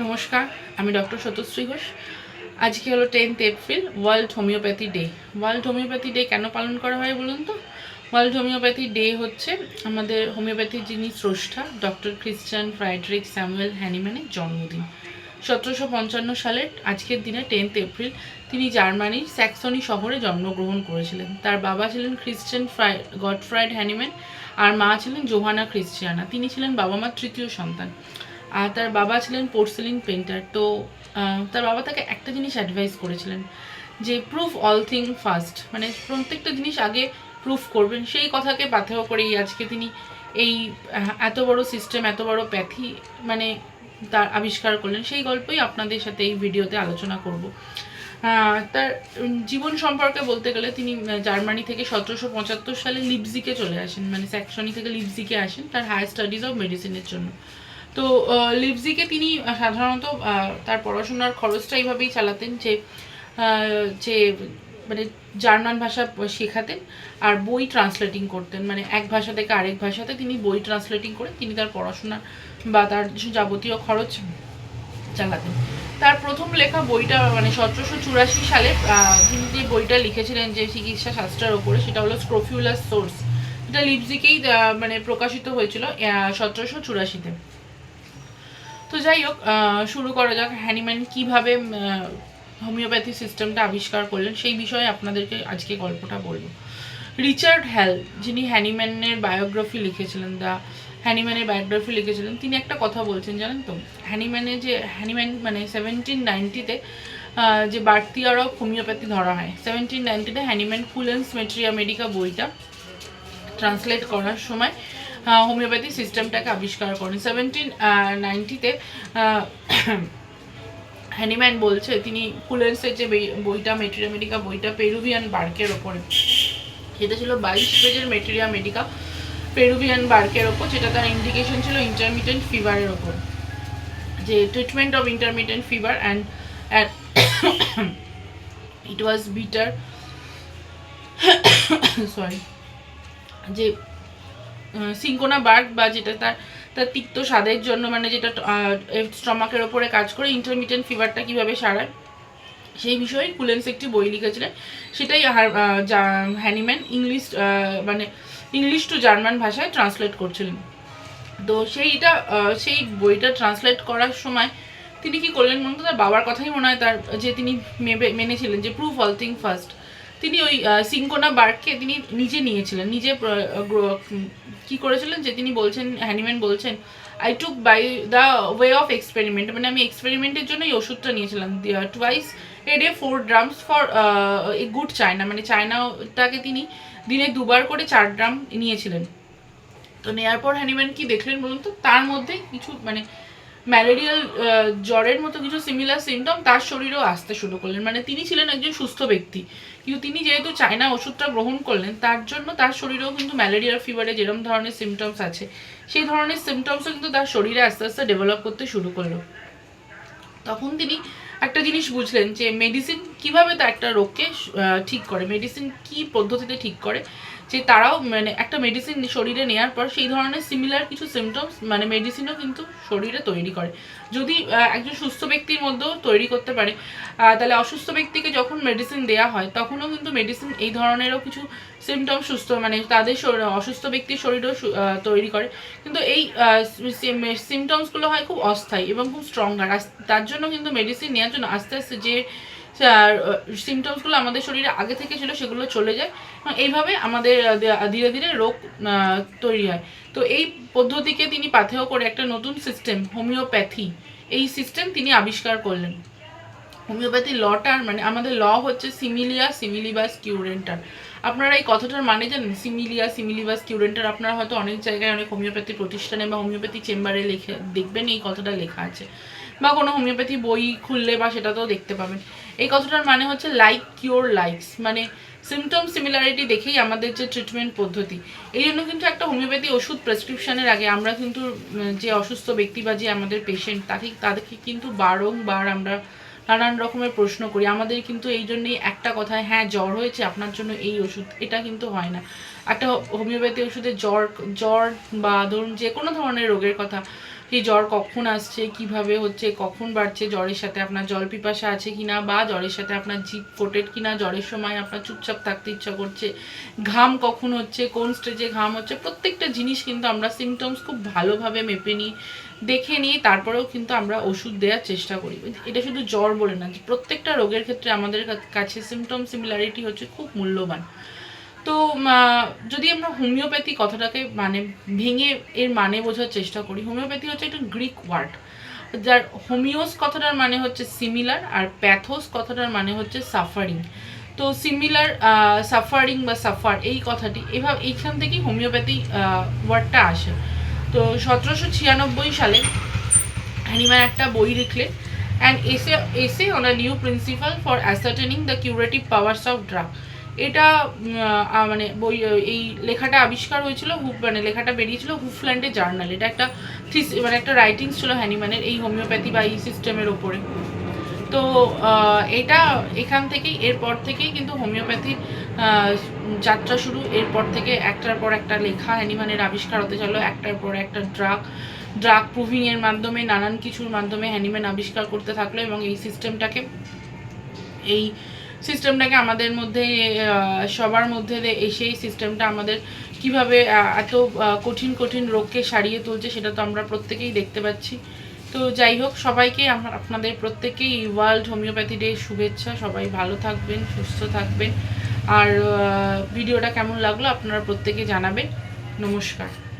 নমস্কার, আমি ডক্টর সতশ্রী ঘোষ। আজকে হলো tenth April world homeopathy day world homeopathy day কেন পালন করা হয় বলুন তো? ওয়ার্ল্ড হোমিওপ্যাথি ডে হচ্ছে আমাদের হোমিওপ্যাথির যিনি স্রষ্টা, ডক্টর খ্রিস্টান ফ্রাইডরিক স্যামুয়েল হ্যানিম্যানের জন্মদিন। সতেরোশো পঞ্চান্ন সালের আজকের দিনে টেন্থ এপ্রিল তিনি জার্মানির স্যাক্সনি শহরে জন্মগ্রহণ করেছিলেন। তার বাবা ছিলেন খ্রিস্টান ফ্রাই গডফ্রাইড হ্যানিম্যান, আর মা ছিলেন জোহানা খ্রিস্টিয়ানা তিনি ছিলেন বাবা মার তৃতীয় সন্তান। আর তার বাবা ছিলেন পোর্সেলিন পেন্টার তো তার বাবা তাকে একটা জিনিস অ্যাডভাইস করেছিলেন যে প্রুফ অল থিং ফার্স্ট মানে প্রত্যেকটা জিনিস আগে প্রুফ করবেন। সেই কথাকে পাথেয় করেই আজকে তিনি এই এত বড় সিস্টেম এত বড় প্যাথি মানে তার আবিষ্কার করলেন। সেই গল্পই আপনাদের সাথে এই ভিডিওতে আলোচনা করব। তার জীবন সম্পর্কে বলতে গেলে তিনি জার্মানি থেকে সতেরোশো পঁচাত্তর সালে লিপজিকে চলে আসেন মানে স্যাকসনি থেকে লিপজিকে আসেন, তার হায়ার স্টাডিজ অফ মেডিসিনের জন্য। তো লিপজিকে তিনি সাধারণত তার পড়াশোনার খরচটা এইভাবেই চালাতেন যে যে মানে জার্মান ভাষা শেখাতেন আর বই ট্রান্সলেটিং করতেন। মানে এক ভাষা থেকে আরেক ভাষাতে তিনি বই ট্রান্সলেটিং করে তিনি তার পড়াশোনা বা তার যাবতীয় খরচ চালাতেন। তার প্রথম লেখা বইটা মানে সতেরোশো চুরাশি সালে তিনি যে বইটা লিখেছিলেন যে চিকিৎসা শাস্ত্রের ওপরে, সেটা হলো স্ক্রোফিউলাস সোর্স এটা লিপজিকেই মানে প্রকাশিত হয়েছিল সতেরোশো চুরাশিতে। তো যাই হোক শুরু করা যাক। হ্যানিম্যান কীভাবে হোমিওপ্যাথি সিস্টেমটা আবিষ্কার করলেন, সেই বিষয়ে আপনাদেরকে আজকে গল্পটা বলব। রিচার্ড হ্যাল, যিনি হ্যানিম্যানের বায়োগ্রাফি লিখেছিলেন দা হ্যানিম্যানের বায়োগ্রাফি লিখেছিলেন, তিনি একটা কথা বলছেন, জানেন তো? হ্যানিম্যানে যে হ্যানিম্যান মানে সেভেন্টিন নাইনটিতে যে বাড়তি আরও হোমিওপ্যাথি ধরা হয়। সেভেন্টিন নাইনটিতে হ্যানিম্যান ফুল ফুলেন্স মেট্রিয়া মেডিকা বইটা ট্রান্সলেট করার সময় হোমিওপ্যাথি সিস্টেমটাকে আবিষ্কার করেন। সেভেন্টিন নাইনটিতে হ্যানিম্যান বলছে, তিনি ফুলেন্সের যে বইটা, মেটেরিয়া মেডিকা বইটা, পেরুভিয়ান বার্কের ওপরে। সেটা ছিল বাইশ পেজের মেটেরিয়া মেডিকা। পেরুভিয়ান বার্কের ওপর, যেটা তার ইন্ডিকেশন ছিল ইন্টারমিটেন্ট ফিভারের ওপর। যে treatment of intermittent fever and it was bitter sorry যে সিঙ্কোনা বার্গ বা যেটা তার তার তিক্ত স্বাদের জন্য মানে যেটা স্টমাকের ওপরে কাজ করে ইন্টারমিটেন্ট ফিভারটা কীভাবে সারায়, সেই বিষয়ে কুলেন্স একটি বই লিখেছিলেন। সেটাই হ্যানিম্যান ইংলিশ মানে ইংলিশ টু জার্মান ভাষায় ট্রান্সলেট করছিলেন। তো সেইটা সেই বইটা ট্রান্সলেট করার সময় তিনি কি করলেন মনে তার বাবার কথাই মনে হয় তার, যে তিনি মেনেছিলেন যে প্রুফ অল থিং ফার্স্ট তিনি ওই সিঙ্কোনা বার্গকে তিনি নিজে নিয়েছিলেন। নিজে কি করেছিলেন যে তিনি বলছেন, হ্যানিম্যান বলছেন I took by the way of experiment মানে আমি এক্সপেরিমেন্টের জন্য এই ওষুধটা নিয়েছিলাম। Twice a day four drams for a good China মানে চায়নাটাকে তিনি দিনে দুবার করে চার ড্রাম নিয়েছিলেন। তো নেওয়ার পর হ্যানিম্যান কি দেখলেন বলুন তো? তার মধ্যে কিছু মানে ম্যালেরিয়াল জ্বরের মতো কিছু সিমিলার সিমটম তার শরীরেও আসতে শুরু করলেন। মানে তিনি ছিলেন একজন সুস্থ ব্যক্তি। কিন্তু তিনি যেহেতু চায়না ওষুধটা গ্রহণ করলেন, তার জন্য তার শরীরেও কিন্তু ম্যালেরিয়ার ফিভারে যেরকম ধরনের সিমটমস আছে, সেই ধরনের সিমটমসও কিন্তু তার শরীরে আস্তে আস্তে ডেভেলপ করতে শুরু করল। তখন তিনি একটা জিনিস বুঝলেন যে মেডিসিন কীভাবে তা একটা রোগকে ঠিক করে মেডিসিন কি পদ্ধতিতে ঠিক করে যে তারাও মানে একটা মেডিসিন শরীরে নেওয়ার পর সেই ধরনের সিমিলার কিছু সিমটমস মানে মেডিসিনও কিন্তু শরীরে তৈরি করে। যদি একজন সুস্থ ব্যক্তির মধ্যেও তৈরি করতে পারে তাহলে অসুস্থ ব্যক্তিকে যখন মেডিসিন দেওয়া হয়, তখনও কিন্তু মেডিসিন এই ধরনেরও কিছু সিমটম সুস্থ মানে তাদের অসুস্থ ব্যক্তির শরীরও তৈরি করে। কিন্তু এই সিমটমসগুলো হয় খুব অস্থায়ী এবং খুব স্ট্রং আর তার জন্য কিন্তু মেডিসিন নেওয়ার জন্য আস্তে আস্তে যে সিমটমসগুলো আমাদের শরীরে আগে থেকে ছিল সেগুলো চলে যায়। এবং এইভাবে আমাদের ধীরে ধীরে রোগ তৈরি হয়। তো এই পদ্ধতিকে তিনি পাথেয় করে একটা নতুন সিস্টেম হোমিওপ্যাথি এই সিস্টেম তিনি আবিষ্কার করলেন। হোমিওপ্যাথি লটার মানে আমাদের ল হচ্ছে সিমিলিয়া সিমিলিবাস কিউরেন্টার আপনারা এই কথাটার মানে জানেন? সিমিলিয়া সিমিলিবাস কিউরেন্টার আপনারা হয়তো অনেক জায়গায় অনেক হোমিওপ্যাথি প্রতিষ্ঠানে বা হোমিওপ্যাথি চেম্বারে লেখে, দেখবেন এই কথাটা লেখা আছে। বা কোনো হোমিওপ্যাথি বই খুললে বা সেটাতেও দেখতে পাবেন। এই কথাটার মানে হচ্ছে লাইক কিওর লাইকস মানে সিমটম সিমিলারিটি দেখেই আমাদের যে ট্রিটমেন্ট পদ্ধতি। এই জন্য কিন্তু একটা হোমিওপ্যাথি ওষুধ প্রেসক্রিপশনের আগে আমরা কিন্তু যে অসুস্থ ব্যক্তি বা যে আমাদের পেশেন্ট তাকে তাদেরকে কিন্তু বারংবার আমরা নানান রকমের প্রশ্ন করি। আমাদের কিন্তু এই জন্যই একটা কথায় হ্যাঁ জ্বর হয়েছে, আপনার জন্য এই ওষুধ। এটা কিন্তু হয় না। একটা হোমিওপ্যাথি ওষুধে জ্বর জ্বর বা ধরুন যে কোনো ধরনের রোগের কথা এই জ্বর কখন আসছে, কীভাবে হচ্ছে, কখন বাড়ছে, জ্বরের সাথে আপনার জল পিপাসা আছে কিনা বা জ্বরের সাথে আপনার জিপ কোটেড কিনা, জ্বরের সময় আপনার চুপচাপ থাকতে ইচ্ছা করছে, ঘাম কখন হচ্ছে, কোন স্টেজে ঘাম হচ্ছে, প্রত্যেকটা জিনিস কিন্তু আমরা সিমটমস খুব ভালোভাবে মেপে নিই, দেখে নিই, তারপরেও কিন্তু আমরা ওষুধ দেওয়ার চেষ্টা করি। এটা শুধু জ্বর বলে না, প্রত্যেকটা রোগের ক্ষেত্রে আমাদের কা- কাছে সিমটম সিমিলারিটি হচ্ছে খুব মূল্যবান। তো যদি আমরা হোমিওপ্যাথি কথাটাকে মানে ভেঙে এর মানে বোঝার চেষ্টা করি, হোমিওপ্যাথি হচ্ছে একটা গ্রিক ওয়ার্ড, যার হোমিওস কথাটার মানে হচ্ছে সিমিলার আর প্যাথোস কথাটার মানে হচ্ছে সাফারিং তো সিমিলার সাফারিং বা সাফার এই কথাটি, এভাবে এইখান থেকেই হোমিওপ্যাথি ওয়ার্ডটা আসে। তো সতেরোশো ছিয়ানব্বই সালে অ্যানিম্যান একটা বই লিখলেন and essay essay on a new principle for ascertaining the curative powers of drug এটা মানে বই, এই লেখাটা আবিষ্কার হয়েছিল হুপ মানে লেখাটা বেরিয়েছিল হুফল্যান্ডে জার্নাল। এটা একটা মানে একটা রাইটিংস ছিল হ্যানিম্যানের এই হোমিওপ্যাথি বা এই সিস্টেমের ওপরে। তো এটা এখান থেকেই, এরপর থেকেই কিন্তু হোমিওপ্যাথির যাত্রা শুরু। এরপর থেকে একটার পর একটা লেখা অ্যানিমানের আবিষ্কার হতে চলো একটার পর একটা ড্রাগ ড্রাগ প্রুভিংয়ের মাধ্যমে, নানান কিছুর মাধ্যমে হ্যানিম্যান আবিষ্কার করতে থাকল এবং এই সিস্টেমটাকে এই সিস্টেমটাকে আমাদের মধ্যে সবার মধ্যে দে- এসে এই সিস্টেমটা আমাদের কীভাবে এত কঠিন কঠিন রোগকে সারিয়ে তুলছে সেটা তো আমরা প্রত্যেকেই দেখতে পাচ্ছি। তো যাই হোক, সবাইকে আমরা, আপনাদের প্রত্যেকেই ওয়ার্ল্ড হোমিওপ্যাথি ডে শুভেচ্ছা। সবাই ভালো থাকবেন, সুস্থ থাকবেন। আর ভিডিওটা কেমন লাগল আপনারা প্রত্যেকে জানাবেন। নমস্কার।